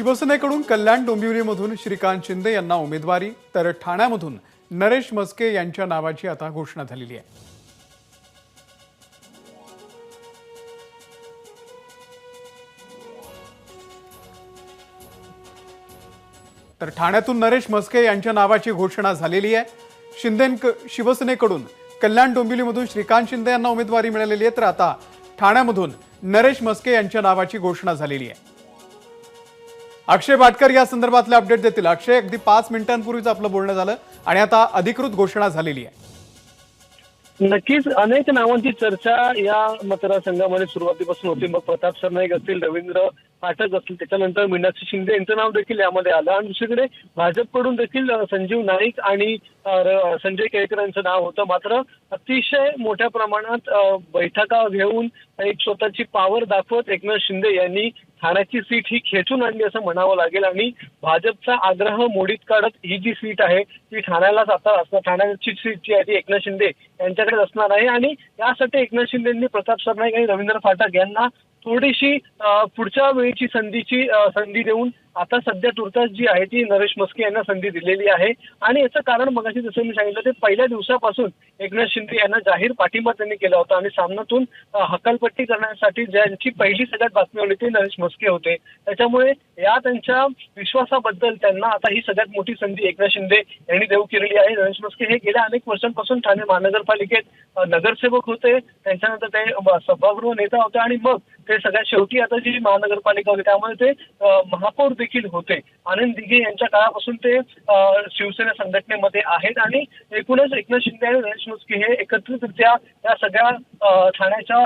शिवसेनेकडून कल्याण डोंबिवलीमधून श्रीकांत शिंदे यांना उमेदवारी तर ठाण्यामधून नरेश मस्के यांच्या नावाची आता घोषणा झालेली आहे. तर ठाण्यातून नरेश मस्के यांच्या नावाची घोषणा झालेली आहे. शिंदे शिवसेनेकडून कल्याण डोंबिवलीमधून श्रीकांत शिंदे यांना उमेदवारी मिळालेली आहे तर आता ठाण्यामधून नरेश मस्के यांच्या नावाची घोषणा झालेली आहे. अक्षय भाटकर या संदर्भातले अपडेट देतील. अक्षय अगदी पाच मिनिटांपूर्वीच आपलं बोलणं झालं आणि आता अधिकृत घोषणा झालेली आहे. नक्कीच अनेक नावांची चर्चा या मतदारसंघामध्ये सुरुवातीपासून होती. मग प्रताप सरनाईक असतील रवींद्र पाठक असतील त्याच्यानंतर मीनाक्षी शिंदे यांचं नाव देखील यामध्ये आलं. आणि दुसरीकडे भाजपकडून देखील संजीव नाईक आणि संजय केळकर यांचं नाव होतं. मात्र अतिशय मोठ्या प्रमाणात बैठका घेऊन एक स्वतःची पॉवर दाखवत एकनाथ शिंदे यांनी ठाण्याची सीट ही खेचून आणली असं म्हणावं लागेल. आणि भाजपचा आग्रह मोडीत काढत ही जी सीट आहे ती ठाण्यालाच आता असणार. ठाण्याची सीट जी आहे ती एकनाथ शिंदे यांच्याकडे असणार आहे. आणि यासाठी एकनाथ शिंदेंनी प्रताप सरनाईक आणि रवींद्र फाटक यांना थोडीशी पुढच्या वेळीची संधीची संधी देऊन आता सध्या तुर्तास जी आहे ती नरेश मस्के यांना संधी दिलेली आहे. आणि याचं कारण मगाशी जसं मी सांगितलं ते पहिल्या दिवसापासून एकनाथ शिंदे यांना जाहीर पाठिंबा त्यांनी केला होता आणि सामन्यातून हकालपट्टी करण्यासाठी ज्यांची पहिली सगळ्यात बातमी होती ती नरेश मस्के होते. त्याच्यामुळे या त्यांच्या विश्वासाबद्दल त्यांना आता ही सगळ्यात मोठी संधी एकनाथ शिंदे यांनी देऊ केलेली आहे. नरेश मस्के हे गेल्या अनेक वर्षांपासून ठाणे महानगरपालिकेत नगरसेवक होते. त्यांच्यानंतर ते सभागृह नेता होते. आणि मग ते सगळ्यात शेवटी आता जी महानगरपालिका होती त्यामुळे ते महापौर देखील होते. आनंद दिघे यांच्या काळापासून ते शिवसेना संघटनेमध्ये आहेत आणि एकूणच एकनाथ शिंदे आणि नरेश मस्के हे एकत्रितरित्या या सगळ्या ठाण्याच्या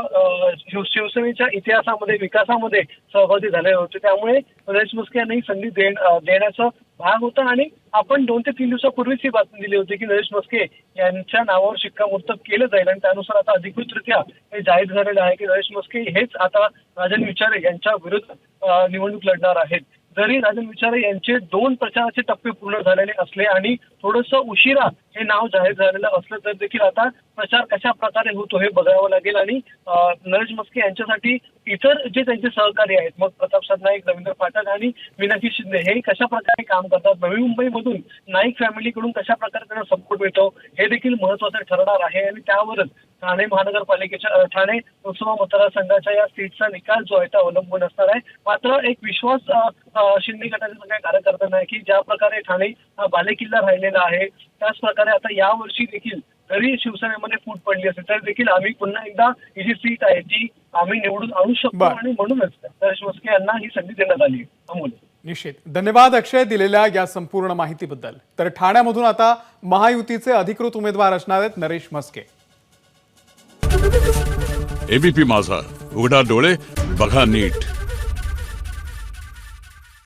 शिव- शिवसेनेच्या इतिहासामध्ये विकासामध्ये सहभागी झाले होते. त्यामुळे नरेश मुस्के यांनी संधी देण्याचं भाग होता आणि आपण दोन ते तीन दिवसापूर्वीच ही बातमी दिली होती की नरेश मस्के यांच्या नावावर शिक्कामोर्तब केलं जाईल आणि त्यानुसार आता अधिकृतरित्या हे जाहीर झालेलं आहे की नरेश मस्के हेच आता राजन विचारे यांच्या विरुद्ध निवडणूक लढणार आहेत. जरी राजन विचारे यांचे दोन प्रचाराचे टप्पे पूर्ण झालेले असले आणि थोडस उशिरा हे नाव जाहीर झालेलं असलं तर देखील आता प्रचार कशा प्रकारे होतो हे बघावं लागेल. आणि नरेश मस्के यांच्यासाठी इतर जे त्यांचे सहकारी आहेत मग प्रताप सरनाईक रवींद्र पाठक आणि मीनाक्षी शिंदे हे कशा प्रकारे काम करतात? नवी मुंबईमधून नाईक फॅमिलीकडून कशा प्रकारे त्यांना सपोर्ट मिळतो? हे देखील महत्वाचं ठरणार आहे. आणि त्यावरच ठाणे महानगरपालिकेच्या ठाणे लोकसभा मतदारसंघाच्या या सीटचा निकाल जो आहे तो अवलंबून असणार आहे. मात्र एक विश्वास शिंदे गटाच्या सगळ्या कार्यकर्त्यांना आहे की ज्या प्रकारे ठाणे हा बालेकिल्ला राहिलेला आहे त्याच प्रकारे आता यावर्षी देखील जरी शिवसेनेमध्ये फूट पडली असेल तर देखील आम्ही पुन्हा एकदा ही जी सीट आहे ती आम्ही निवडून आणू शकतो बरं. आणि म्हणूनच नरेश मस्के यांना ही संधी देण्यात आली आहे. अमोल. निश्चित. धन्यवाद अक्षय दिलेल्या या संपूर्ण माहितीबद्दल. तर ठाण्यामधून आता महायुतीचे अधिकृत उमेदवार असणार आहेत नरेश मस्के एबीपी माझा. उघडा डोळे बघा नीट.